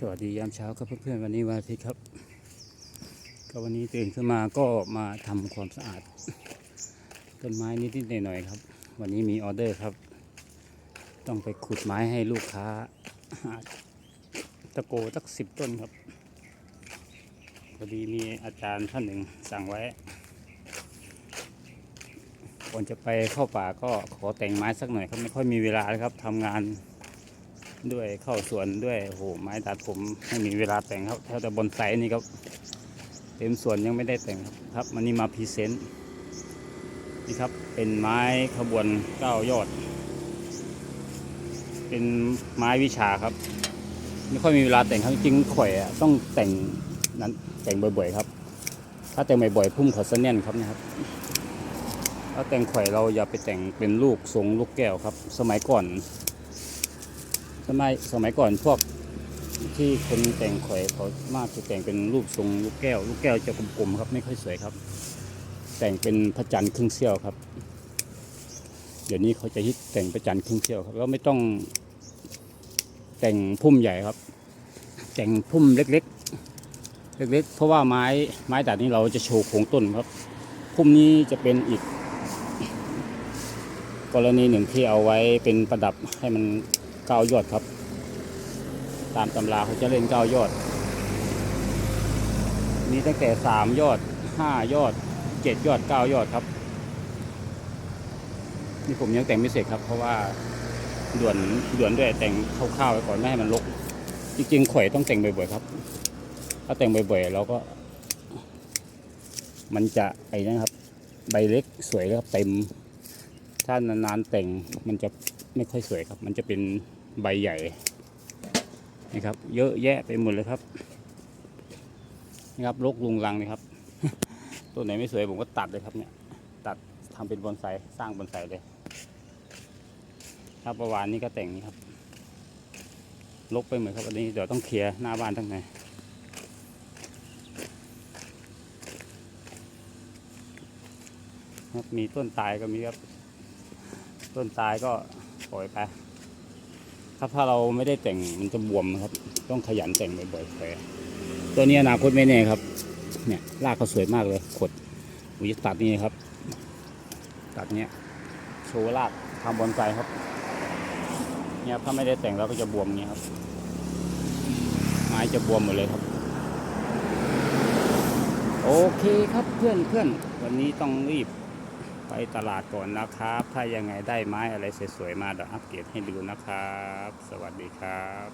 สวัสดียามเช้าครับเพื่อนๆวันนี้วันอาทิตย์ครับ ก็วันนี้ตื่นขึ้นมาก็มาทำความสะอาด ต้นไม้นิดๆหน่อยๆครับ วันนี้มีออเดอร์ครับ ต้องไปขุดไม้ให้ลูกค้า ตะโกสักสิบต้นครับพอดีมีอาจารย์ท่านหนึ่งสั่งไว้ก่อนจะไปเข้าป่าก็ขอแต่งไม้สักหน่อยครับไม่ค่อยมีเวลาเลยครับทำงาน ด้วยเข้าสวนด้วยโอ้โหไม้ตัดผมไม่มีเวลาแต่งครับแถวแต่บนไซนี่ครับเต็มสวนยังไม่ได้แต่งครับมันนี่มาพรีเซนต์นี่ครับเป็นไม้ขบวนเก้ายอด เป็นไม้วิชาครับ ไม่ค่อยมีเวลาแต่งครับจริงข่อยอะต้องแต่งนั้นแต่งบ่อยๆครับ ถ้าแต่งบ่อยๆพุ่มเขอสแน่นครับนะครับถ้าแต่งข่อยเราอย่าไปแต่งเป็นลูกทรงลูกแก้วครับ สมัยก่อน สมัยสมัยก่อนพวกที่คนแต่งข่อยเขามากจะแต่งเป็นรูปทรงลูกแก้ว ลูกแก้วจะกลมๆครับ ไม่ค่อยสวยครับ แต่งเป็นพระจันทร์ครึ่งเสี้ยวครับ เดี๋ยวนี้เขาจะฮิตแต่งพระจันทร์ครึ่งเสี้ยวครับแล้วไม่ต้องแต่งพุ่มใหญ่ครับ แต่งพุ่มเล็กๆ เล็กๆ เพราะว่าไม้ไม้ด่านนี้เราจะโชว์โครงต้นครับ พุ่มนี้จะเป็นอีก กรณีหนึ่งที่เอาไว้เป็นประดับให้มัน เก้ายอดครับ ตามตำราเขาจะเล่นเก้ายอด มีตั้งแต่สามยอดห้ายอดเจ็ดยอดเก้ายอดครับ นี่ผมยังแต่งไม่เสร็จครับ เพราะว่าด่วนด่วนด้วยแต่งคร่าวๆไว้ก่อนไม่ให้มันรกจริงๆข่อยต้องแต่งบ่อยๆครับ ถ้าแต่งบ่อยๆเราก็ มันจะไอ้นะครับ ใบเล็กสวยครับเต็มถ้านานๆแต่งมันจะไม่ค่อยสวยครับ มันจะเป็น ใบใหญ่นะครับ เยอะแยะไปหมดเลยครับนะครับรกลุงรังเลยครับตัวไหนไม่สวยผมก็ตัดเลยครับเนี่ย ตัดทำเป็นบอนไซสร้างบอนไซเลย ครับประวานนี้ก็แต่งนี้ครับรกไปหมดครับอันนี้เดี๋ยวต้องเคลียร์หน้าบ้านทั้งในครับมีต้นตายก็มีครับ ต้นตายก็ปล่อยไป ครับถ้าเราไม่ได้แต่งมันจะบวมครับ ต้องขยันแต่งบ่อยๆไปตัวนี้อนาคตไม่แน่ครับ เนี่ยรากเขาสวยมากเลยขดอุยตัดนี่ครับ ตัดเนี้ยโชว์รากทำบอนไซครับ เนี่ยถ้าไม่ได้แต่งแล้วก็จะบวมเงี้ยครับ ไม้จะบวมหมดเลยครับ โอเคครับเพื่อนเพื่อนวันนี้ต้องรีบ ไปตลาดก่อนนะครับ ถ้ายังไงได้ไม้อะไรสวยๆมาเดี๋ยวอัปเกรดให้ดูนะครับ สวัสดีครับ